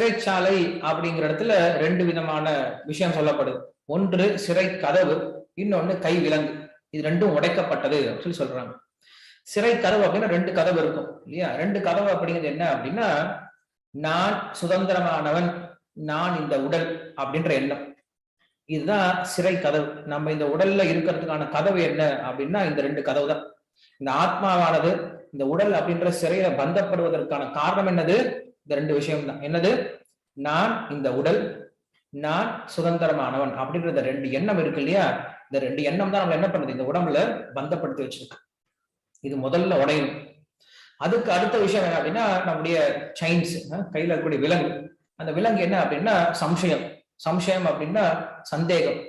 சிறைச்சாலை அப்படிங்கிற இடத்துல ரெண்டு விதமான விஷயம் சொல்லப்படுது. ஒன்று சிறை கதவு இன்னொன்னு கை விலங்கு இது ரெண்டும் உடைக்கப்பட்டது அப்படின்னு சொல்லி சொல்றாங்க. சிறை கதவு அப்படின்னா ரெண்டு கதவு இருக்கும் இல்லையா? ரெண்டு கதவு அப்படிங்கிறது என்ன அப்படின்னா நான் சுதந்திரமானவன் நான் இந்த உடல் அப்படின்ற எண்ணம். இதுதான் சிறை கதவு நம்ம இந்த உடல்ல இருக்கிறதுக்கான கதவு என்ன அப்படின்னா இந்த ரெண்டு கதவு தான். இந்த ஆத்மாவானது இந்த உடல் அப்படின்ற சிறையில பந்தப்படுவதற்கான காரணம் என்னது? இந்த ரெண்டு விஷயம் தான் என்னது? நான் இந்த உடல் நான் சுதந்திரமானவன் அப்படின்ற ரெண்டு எண்ணம் இருக்கு இல்லையா? இந்த ரெண்டு எண்ணம் தான் நம்ம என்ன பண்ணுது? இந்த உடம்புல பந்தப்படுத்தி வச்சிருக்கு. இது முதல்ல உடையும் அதுக்கு அடுத்த விஷயம் என்ன அப்படின்னா நம்முடைய சைன்ஸ் கையில இருக்கக்கூடிய விலங்கு. அந்த விலங்கு என்ன அப்படின்னா சம்சயம். சம்சயம் அப்படின்னா சந்தேகம்.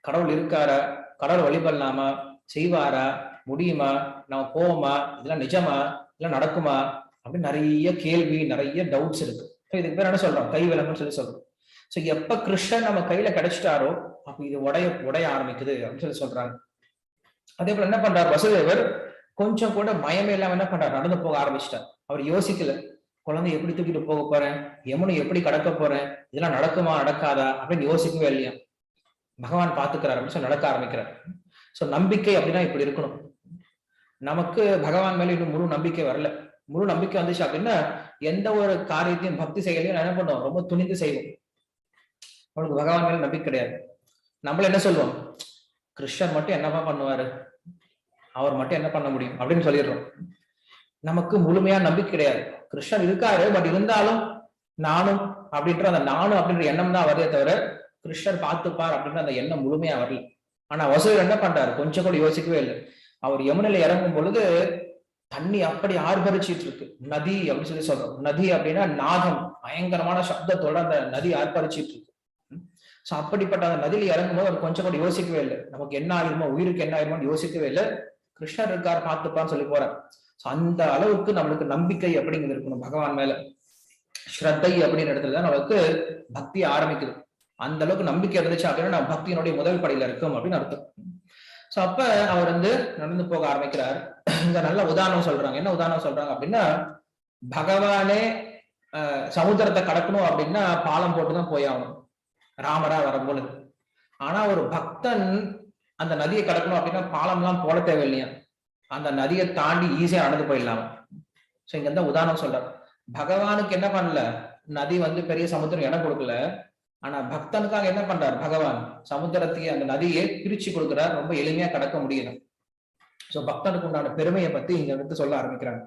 கடவுள் இருக்காரா? கடவுள் வழிபடலாமா? செய்வாரா? முடியுமா? நம்ம போவோமா? இதெல்லாம் நிஜமா? இதெல்லாம் நடக்குமா? அப்படின்னு நிறைய கேள்வி நிறைய டவுட்ஸ் இருக்கு. ஸோ இதுக்கு பேர் என்ன சொல்றோம்? கை விலங்குன்னு சொல்லி சொல்றோம். ஸோ எப்ப கிருஷ்ணன் நம்ம கையில கிடைச்சிட்டாரோ அப்ப இது உடைய உடைய ஆரம்பிக்குது அப்படின்னு சொல்லி சொல்றாங்க அதே போல என்ன பண்றாரு? வசுதேவர் கொஞ்சம் கூட மயமே இல்லாம என்ன பண்றாரு? நடந்து போக ஆரம்பிச்சிட்டார். அவர் யோசிக்கல. குழந்தை எப்படி தூக்கிட்டு போக போறேன்? யமுனை எப்படி கடக்க போறேன்? இதெல்லாம் நடக்குமா நடக்காதா? அப்படின்னு யோசிக்கவே இல்லையா? பகவான் பாத்துக்கிறார் அப்படின்னு சொல்லி நடக்க ஆரம்பிக்கிறார். ஸோ நம்பிக்கை அப்படின்னா இப்படி இருக்கணும். நமக்கு பகவான் மேல இன்னும் முழு நம்பிக்கை வரல. முழு நம்பிக்கை வந்துச்சு அப்படின்னா எந்த ஒரு காரியத்தையும் பக்தி செயலையும் என்ன பண்ணுவோம் ரொம்ப துணிந்து செய்வோம் அவனுக்கு பகவான் மேல நம்பிக்கை கிடையாது. நம்மள என்ன சொல்லுவோம்? கிருஷ்ணர் மட்டும் என்னப்பா பண்ணுவாரு? அவர் மட்டும் என்ன பண்ண முடியும்? அப்படின்னு சொல்லிடுறோம். நமக்கு முழுமையா நம்பிக்கை கிடையாது. கிருஷ்ணன் இருக்காரு பட் இருந்தாலும் நானும் அப்படின்ற அந்த நானும் அப்படின்ற எண்ணம் தான் வருதே தவிர கிருஷ்ணர் பார்த்துப்பார் அப்படின்ற அந்த எண்ணம் முழுமையா வரல. ஆனா வசூர் என்ன பண்றாரு? கொஞ்சம் கூட யோசிக்கவே இல்லை. அவர் யமுனையில இறங்கும் பொழுது தண்ணி அப்படி ஆர்ப்பரிச்சிட்டு இருக்கு. நதி அப்படின்னு சொல்லி சொல்றோம். நதி அப்படின்னா நாதம் பயங்கரமான சப்தத்தோட அந்த நதி ஆர்ப்பரிச்சிட்டு இருக்கு. சோ அப்படிப்பட்ட அந்த நதியில் இறங்கும் போது அவர் கொஞ்சம் கூட யோசிக்கவே இல்லை. நமக்கு என்ன ஆயிருமோ உயிருக்கு என்ன ஆயிருமோன்னு யோசிக்கவே இல்லை. கிருஷ்ணர் இருக்கார் பார்த்துப்பான்னு சொல்லி போறார். அந்த அளவுக்கு நம்மளுக்கு நம்பிக்கை அப்படிங்கிறது இருக்கணும் பகவான் மேல. ஸ்ரத்தை அப்படின்ற இடத்துல தான் நமக்கு பக்தி ஆரம்பிக்குது. அந்த அளவுக்கு நம்பிக்கை இருந்துச்சு அப்படின்னா நம்ம பக்தியினுடைய முதல் படியில இருக்கும் அப்படின்னு அர்த்தம். சோ அப்ப அவர் வந்து நடந்து போக ஆரம்பிக்கிறார். இந்த நல்ல உதாரணம் சொல்றாங்க. என்ன உதாரணம் சொல்றாங்க அப்படின்னா பகவானே சமுத்திரத்தை கடக்கணும் அப்படின்னா பாலம் போட்டுதான் போய் ஆகணும். ராமரா வரும்பொழுது ஆனா ஒரு பக்தன் அந்த நதியை கடக்கணும் அப்படின்னா பாலம் எல்லாம் போட தேவையில்லையா? அந்த நதியை தாண்டி ஈஸியா நடந்து போயிடலாம். சோ இங்க இருந்தா உதாரணம் சொல்றாரு. பகவானுக்கு என்ன பண்ணல? நதி வந்து பெரிய சமுத்திரம் இடம் கொடுக்கல. ஆனா பக்தனுக்காக என்ன பண்றார்? பகவான் சமுத்திரத்தையே அந்த நதியை பிரிச்சு கொடுக்கிறார். ரொம்ப எளிமையா கடக்க முடியல. சோ பக்தனுக்கு உண்டான பெருமையை பத்தி இங்க வந்து சொல்ல ஆரம்பிக்கிறாங்க.